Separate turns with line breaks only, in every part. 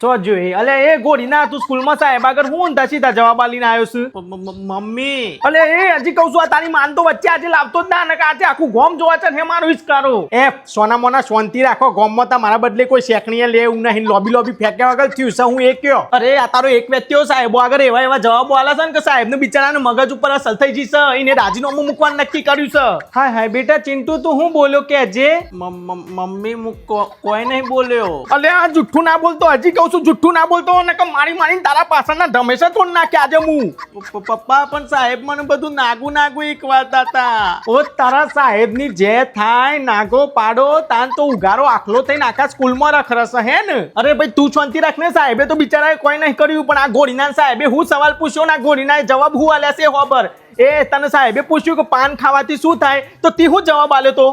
ચો જોઈએ. અલે એ ગોળી ના તું સ્કૂલમાં સાહેબ આગળ હું ઊંધા સીધા જવાબ આલીને આવ્યો છું?
મમ્મી.
અલે એ હજી કહું છું આ તારી માન તો વચ્ચે આજે લાવતો જ ના અને આજે આખું ગોમ જોવા છે ને હે મારું હિસકારો એ સોના મોના શાંતિ રાખો ગોમમાં તમારા બદલે કોઈ શેકણીએ લે એવું નહીં લોબી લોબી ફેંક્યા વગર થયું છે હું એ કયો? અરે આ તારો એક વ્યક્તિઓ સાહેબો આગળ એવા એવા જવાબો આલા છે ને કે સાહેબને બિચારાને મગજ ઉપર અસર થઈ જઈશ એને રાજીનામું મૂકવાનું નક્કી કર્યું છે. હા હા બેટા ચિંટુ તું હું બોલ્યો કે જે
મમ્મી કોઈ નહીં બોલ્યો.
અલે આ જુઠ્ઠું ના બોલતો હજી કહું છું જુઠ્ઠું ના બોલતો ને કે મારી મારીને તારા પાછળના ધમેશે તોડ નાખે આજે હું
પપ્પા પણ સાહેબ મને બધું નાગુ નાગું એકવાતા હતા.
ઓ તારા સાહેબની જે થાય નાગો પાડો તાન તો ઉગારો આખલો થઈને આખા સ્કૂલમાં રખરસ હે ને? અરે ભાઈ તું શાંતિ રાખ ને સાહેબે તો બિચારાએ કોઈ નહીં કર્યું પણ આ ગોરીના સાહેબે હું સવાલ પૂછ્યો ને ગોરીના જવાબ હું આલ્યા છે હોબર એ તને સાહેબે પૂછ્યું કે પાન ખાવાથી શું થાય? તો તે હું જવાબ આલ્યો તો?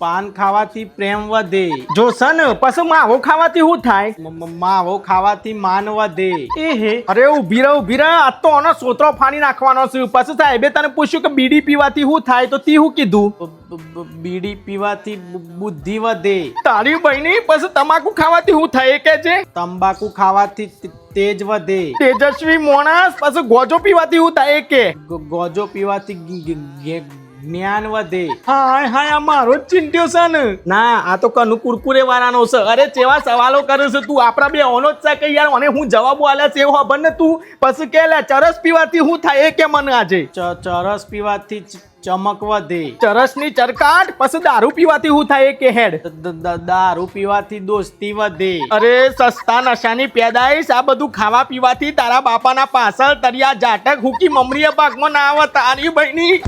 પાન ખાવાથી પ્રેમ વધે.
જો સન પછી માવો ખાવાથી શું થાય?
માવો ખાવાથી માન વધે.
એ હે? અરે ઊભી રહો ઊભી રહો. આ તો આનો સોતરો ફાડી નાખવાનો છે. પછી સાહેબે તને પૂછ્યું કે બીડી પીવાથી શું થાય? તો તી હું કીધું.
બીડી પીવાથી બુદ્ધિ વધે.
તારી બહેની પછી તમાકુ ખાવાથી શું થાય કે છે
તંબાકુ ખાવાથી તેજ વધે.
તેજસ્વી મોણસ પછી ગોજો પીવાથી હું થાય કે.
ગોજો પીવાથી જ્ઞાન વધે
હાય હાય આ મારો જ ચિંત્યો છે ને. ના આ તો કનુ કુરકુરે વાળાનો છે. અરે ચેવા સવાલો કરે છે તું આપણા બે ઓનો જ છે કે યાર મને હું જવાબો આલ્યા છે એવો ખબર ને તું? પછી કે લે ચરસ પીવાથી હું થાય? એ કે મને આજે?
ચરસ પીવાથી ચમક વધે
ચરસની ચરકાટ પછી દારૂ પીવાથી હું થાય? કે હેડ.
દારૂ પીવાથી દોસ્તી વધે.
અરે સસ્તા નશાની પેદાઈશ આ બધું ખાવા પીવાથી તારા બાપાના પાછળ તરિયા જાટક હુકી મમરીયા પાકમાં ના આવતા. તારી બહેની.